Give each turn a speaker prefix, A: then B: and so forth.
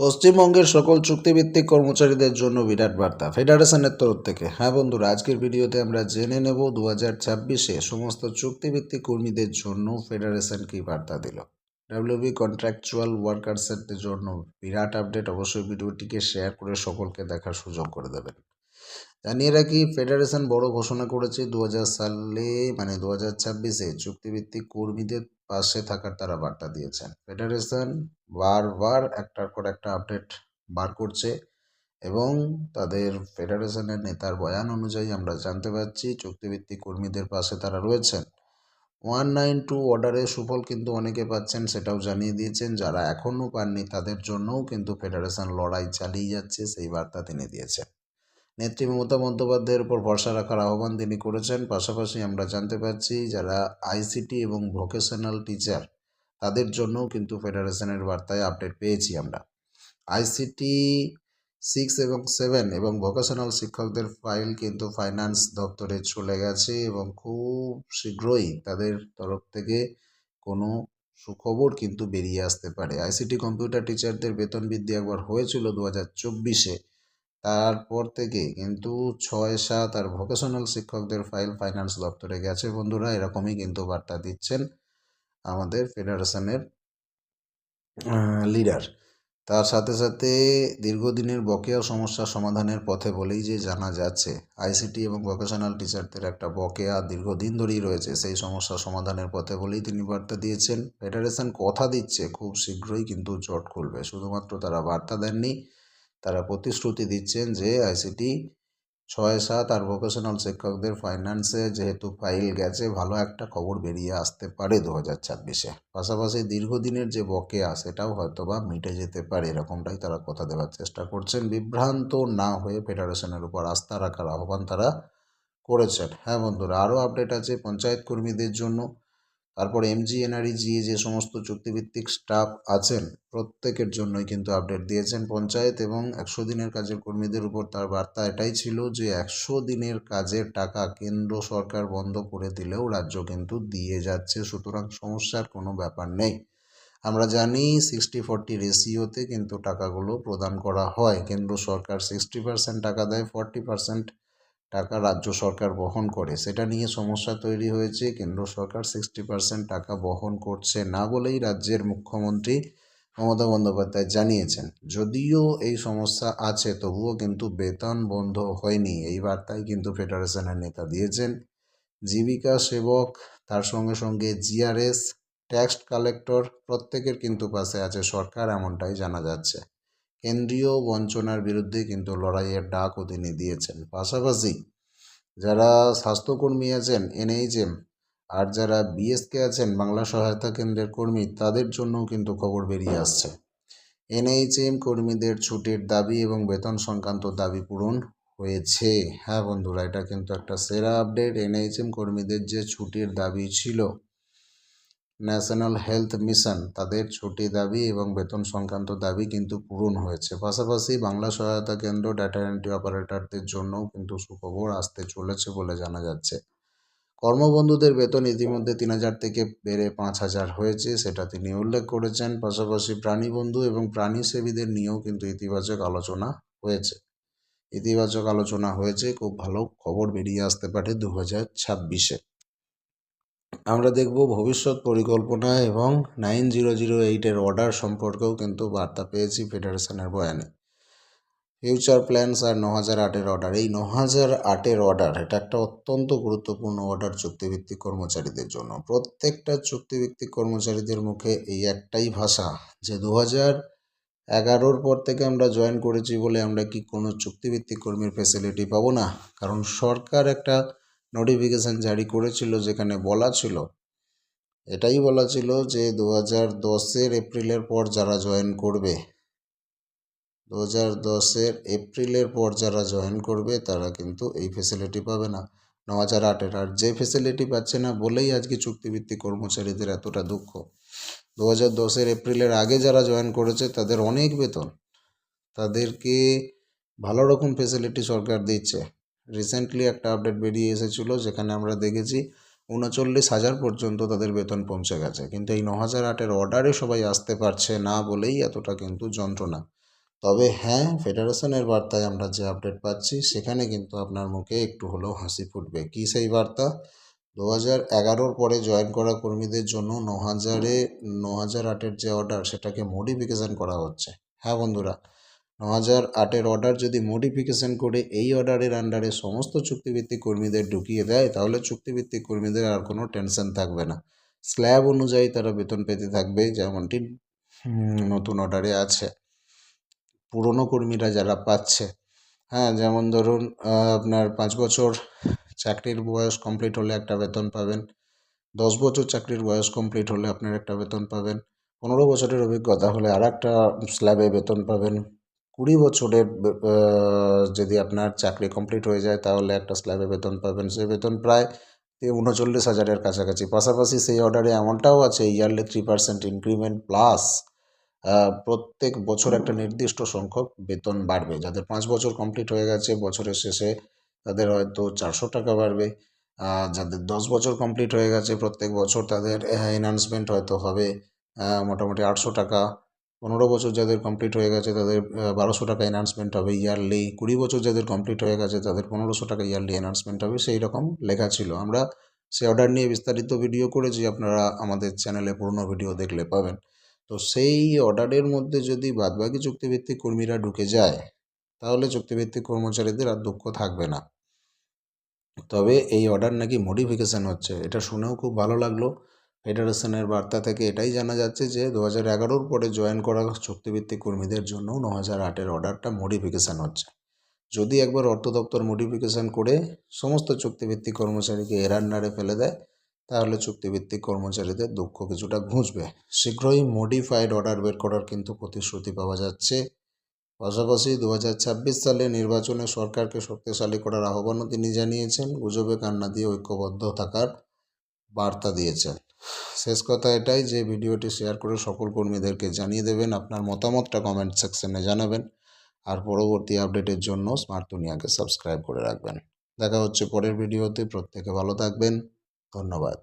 A: পশ্চিমবঙ্গের সকল চুক্তিভিত্তিক কর্মচারীদের জন্য বিরাট বার্তা। ফেডারেশনের তরফ থেকে। হ্যাঁ বন্ধুরা, আজকের ভিডিওতে আমরা জেনে নেব দু হাজার ছাব্বিশে সমস্ত চুক্তিভিত্তিক কর্মীদের জন্য ফেডারেশন কী বার্তা দিল। ডাব্লিউবি কন্ট্রাকচুয়াল ওয়ার্কার্সের জন্য বিরাট আপডেট। অবশ্যই ভিডিওটিকে শেয়ার করে সকলকে দেখার সুযোগ করে দেবেন। জানিয়ে রাখি, ফেডারেশন বড় ঘোষণা করেছে দু সালে মানে দু হাজার ছাব্বিশে চুক্তিভিত্তিক কর্মীদের পাশে থাকার তারা বার্তা দিয়েছেন। ফেডারেশন বারবার একটার পর একটা আপডেট বার করছে এবং তাদের ফেডারেশনের নেতার বয়ান অনুযায়ী আমরা জানতে পারছি, চুক্তিভিত্তিক কর্মীদের পাশে তারা রয়েছেন। ওয়ান নাইন টু অর্ডারের সুফল কিন্তু অনেকে পাচ্ছেন, সেটাও জানিয়ে দিয়েছেন। যারা এখনও পাননি, তাদের জন্যও কিন্তু ফেডারেশন লড়াই চালিয়ে যাচ্ছে, সেই বার্তা তিনি দিয়েছেন। নেত্রী মমতা বন্দ্যোপাধ্যায়ের উপর ভরসা রাখার আহ্বান তিনি করেছেন। পাশাপাশি আমরা জানতে পারছি, যারা আইসিটি এবং ভোকেশনাল টিচার, তাদের জন্যও কিন্তু ফেডারেশনের বার্তায় আপডেট পেয়েছি আমরা। আইসিটি সিক্স এবং সেভেন এবং ভোকেশনাল শিক্ষকদের ফাইল কিন্তু ফাইন্যান্স দপ্তরে চলে গেছে এবং খুব শীঘ্রই তাদের তরফ থেকে কোনো সুখবর কিন্তু বেরিয়ে আসতে পারে। আইসিটি কম্পিউটার টিচারদের বেতন বৃদ্ধি একবার হয়েছিল দু হাজার চব্বিশে। তারপর থেকে কিন্তু ছয় সাত আর ভোকেশনাল শিক্ষকদের ফাইল ফাইন্যান্স দপ্তরে গেছে। বন্ধুরা, এরকমই কিন্তু বার্তা দিচ্ছেন আমাদের ফেডারেশনের লিডার তার সাথে সাথে দীর্ঘদিনের বকেয়া সমস্যা সমাধানের পথে বলেই যে জানা যাচ্ছে আইসিটি এবং ভোকেশনাল টিচারদের একটা বকেয়া দীর্ঘদিন ধরেই রয়েছে। সেই সমস্যা সমাধানের পথে বলেই তিনি বার্তা দিয়েছেন। ফেডারেশন কথা দিচ্ছে, খুব শীঘ্রই কিন্তু জট খুলবে। শুধুমাত্র তারা বার্তা দেননি তারা প্রতিশ্রুতি দিচ্ছেন যে আইসিটি ছয় সাত আর ভোকেশনাল শিক্ষকদের ফাইন্যান্সে যেহেতু ফাইল গেছে, ভালো একটা খবর বেরিয়ে আসতে পারে দু হাজার ছাব্বিশে। পাশাপাশি দীর্ঘদিনের যে বকেয়া, সেটাও হয়তো বা মিটে যেতে পারে, এরকমটাই তারা কথা দেওয়ার চেষ্টা করছেন। বিভ্রান্ত না হয়ে ফেডারেশনের উপর আস্থা রাখার আহ্বান তারা করেছেন। হ্যাঁ বন্ধুরা, আরও আপডেট আছে পঞ্চায়েত কর্মীদের জন্য। তারপর এমজি এনআরইজি যে সমস্ত চুক্তিভিত্তিক স্টাফ আছেন, প্রত্যেকের জন্যই কিন্তু আপডেট দিয়েছেন পঞ্চায়েত এবং একশো দিনের কাজের কর্মীদের উপর। তার বার্তা এটাই ছিল যে একশো দিনের কাজের টাকা কেন্দ্র সরকার বন্ধ করে দিলেও রাজ্য কিন্তু দিয়ে যাচ্ছে, সুতরাং সমস্যার কোনো ব্যাপার নেই। আমরা জানি সিক্সটি ফর্টি রেশিওতে কিন্তু টাকাগুলো প্রদান করা হয়। কেন্দ্র সরকার সিক্সটি পার্সেন্ট টাকা দেয় ফর্টি পার্সেন্ট টাকা রাজ্য সরকার বহন করে। সেটা নিয়ে সমস্যা তৈরি হয়েছে। কেন্দ্র সরকার সিক্সটি পার্সেন্ট টাকা বহন করছে না বলেই রাজ্যের মুখ্যমন্ত্রী মমতা বন্দ্যোপাধ্যায় জানিয়েছেন। যদিও এই সমস্যা আছে, তবুও কিন্তু বেতন বন্ধ হয়নি। এই বার্তায় কিন্তু ফেডারেশনের নেতা দিয়েছেন। জীবিকা সেবক, তার সঙ্গে সঙ্গে জিআরএস ট্যাক্স কালেক্টর প্রত্যেকের কিন্তু পাশে আছে। সরকার এমনটাই জানা যাচ্ছে। কেন্দ্রীয় বঞ্চনার বিরুদ্ধে কিন্তু লড়াইয়ের ডাকও তিনি দিয়েছেন। পাশাপাশি যারা স্বাস্থ্যকর্মী আছেন, এনএইচএম, আর যারা বিএসকে আছেন, বাংলা সহায়তা কেন্দ্রের কর্মী, তাদের জন্যও কিন্তু খবর বেরিয়ে আসছে। এনএইচএম কর্মীদের ছুটির দাবি এবং বেতন সংক্রান্ত দাবি পূরণ হয়েছে। হ্যাঁ বন্ধুরা, এটা কিন্তু একটা সেরা আপডেট। এনএইচএম কর্মীদের যে ছুটির দাবি ছিল ন্যাশনাল হেলথ মিশন তাদের ছুটি দাবি এবং বেতন সংক্রান্ত দাবি কিন্তু পূরণ হয়েছে। পাশাপাশি বাংলা সহায়তা কেন্দ্র ডাটা এন্ট্রি অপারেটরদের জন্যও কিন্তু সুখবর আসতে চলেছে বলে জানা যাচ্ছে। কর্মবন্ধুদের বেতন ইতিমধ্যে তিন হাজার থেকে বেড়ে পাঁচ হাজার হয়েছে, সেটা তিনি উল্লেখ করেছেন। পাশাপাশি প্রাণীবন্ধু এবং প্রাণীসেবীদের নিয়েও কিন্তু ইতিবাচক আলোচনা হয়েছে। ইতিবাচক আলোচনা হয়েছে, খুব ভালো খবর বেরিয়ে আসতে পারে দু হাজার ছাব্বিশে। আমরা দেখব ভবিষ্যৎ পরিকল্পনা এবং নাইন জিরো জিরো এইটের অর্ডার সম্পর্কেও কিন্তু বার্তা পেয়েছি ফেডারেশনের বয়ানে। ফিউচার প্ল্যানস আর ন হাজার আটের অর্ডার এই ন হাজার আটের অর্ডার এটা একটা অত্যন্ত গুরুত্বপূর্ণ অর্ডার চুক্তিভিত্তিক কর্মচারীদের জন্য। প্রত্যেকটা চুক্তিভিত্তিক কর্মচারীদের মুখে এই একটাই ভাষা যে দু হাজার এগারোর পর থেকে আমরা জয়েন করেছি বলে আমরা কি কোনো চুক্তিভিত্তিক কর্মীর ফেসিলিটি পাবো না? কারণ সরকার একটা নোটিফিকেশান জারি করেছিল, যেখানে বলা ছিল, এটাই বলা ছিল যে দু হাজার দশের এপ্রিলের পর যারা জয়েন করবে দু হাজার দশের এপ্রিলের পর যারা জয়েন করবে, তারা কিন্তু এই ফেসিলিটি পাবে না। ন হাজার আটের, আর যে ফেসিলিটি পাচ্ছে না বলেই আজকে চুক্তিভিত্তিক কর্মচারীদের এতটা দুঃখ। দু হাজার দশের এপ্রিলের আগে যারা জয়েন করেছে, তাদের অনেক বেতন, তাদেরকে ভালো রকম ফেসিলিটি সরকার দিচ্ছে। রিসেন্টলি একটা আপডেট বেরিয়ে এসেছিল, যেখানে আমরা দেখেছি উনচল্লিশ হাজার পর্যন্ত তাদের বেতন পৌঁছে গেছে। কিন্তু এই ন হাজার আটের অর্ডারে সবাই আসতে পারছে না বলেই এতটা কিন্তু যন্ত্রণা। তবে হ্যাঁ ফেডারেশনের বার্তায় আমরা যে আপডেট পাচ্ছি, সেখানে কিন্তু আপনার মুখে একটু হলেও হাসি ফুটবে। কী সেই বার্তা? দু হাজার এগারোর পরে জয়েন করা কর্মীদের জন্য ন হাজারে ন হাজার আটের যে অর্ডার সেটাকে মডিফিকেশান করা হচ্ছে। হ্যাঁ বন্ধুরা ন হাজার আটের অর্ডার যদি মডিফিকেশান করে এই অর্ডারের আন্ডারে সমস্ত চুক্তিভিত্তিক কর্মীদের ঢুকিয়ে দেয়, তাহলে চুক্তিভিত্তিক কর্মীদের আর কোনো টেনশন থাকবে না। স্ল্যাব অনুযায়ী তারা বেতন পেতে থাকবে, যেমনটি নতুন অর্ডারে আছে। পুরনো কর্মীরা যারা পাচ্ছে হ্যাঁ যেমন ধরুন আপনার পাঁচ বছর চাকরির বয়স কমপ্লিট হলে একটা বেতন পাবেন, দশ বছর চাকরির বয়স কমপ্লিট হলে আপনার একটা বেতন পাবেন, পনেরো বছরের অভিজ্ঞতা হলে আর একটা স্ল্যাবে বেতন পাবেন। কুড়ি বছরের যদি আপনার চাকরি কমপ্লিট হয়ে যায়, তাহলে একটা স্ল্যাবে বেতন পাবেন। সেই বেতন প্রায় উনচল্লিশ হাজারের কাছাকাছি। পাশাপাশি সেই অর্ডারে এমনটাও আছে yearly three percent increment plus প্রত্যেক বছর একটা নির্দিষ্ট সংখ্যক বেতন বাড়বে। যাদের পাঁচ বছর কমপ্লিট হয়ে গেছে, বছরের শেষে তাদের হয়তো চারশো টাকা বাড়বে। যাদের দশ বছর কমপ্লিট হয়ে গেছে, প্রত্যেক বছর তাদের এনহান্সমেন্ট হয়তো হবে মোটামুটি আটশো টাকা। পনেরো বছর যাদের কমপ্লিট হয়ে গেছে, তাদের বারোশো টাকা এনহান্সমেন্ট হবে ইয়ারলি কুড়ি বছর যাদের কমপ্লিট হয়ে গেছে, তাদের পনেরোশো টাকা ইয়ারলি এনহান্সমেন্ট হবে, সেই রকম লেখা ছিল। আমরা সে অর্ডার নিয়ে বিস্তারিত ভিডিও করেছি, আপনারা আমাদের চ্যানেলে পুরনো ভিডিও দেখলে পাবেন। তো সেই অর্ডারের মধ্যে যদি বাদবাকি চুক্তিভিত্তিক কর্মীরা ঢুকে যায়, তাহলে চুক্তিভিত্তিক কর্মচারীদের আর দুঃখ থাকবে না। তবে এই অর্ডার নাকি মডিফিকেশান হচ্ছে, এটা শুনেও খুব ভালো লাগল। ফেডারেশনের বার্তা থেকে এটাই জানা যাচ্ছে যে দু হাজার এগারোর পরে জয়েন করা চুক্তিভিত্তিক কর্মীদের জন্য ন হাজার আটের অর্ডারটা মডিফিকেশান হচ্ছে। যদি একবার অর্থ দপ্তর মডিফিকেশান করে সমস্ত চুক্তিভিত্তিক কর্মচারীকে এরার নাড়ে ফেলে দেয়, তাহলে চুক্তিভিত্তিক কর্মচারীদের দুঃখ কিছুটা ঘুঁচবে। শীঘ্রই মডিফাইড অর্ডার বের করার কিন্তু প্রতিশ্রুতি পাওয়া যাচ্ছে। পাশাপাশি দু হাজার ছাব্বিশ সালে নির্বাচনে সরকারকে শক্তিশালী করার আহ্বানও তিনি জানিয়েছেন। গুজবে কান্না দিয়ে ঐক্যবদ্ধ থাকার বার্তা দিয়েছেন। শেষ কথা এটাই যে ভিডিওটি শেয়ার করে সকল কর্মীদেরকে জানিয়ে দেবেন, আপনার মতামতটা কমেন্ট সেকশনে জানাবেন, আর পরবর্তী আপডেটের জন্য স্মার্ট দুনিয়াকে সাবস্ক্রাইব করে রাখবেন। দেখা হচ্ছে পরের ভিডিওতে প্রত্যেকে ভালো থাকবেন, ধন্যবাদ।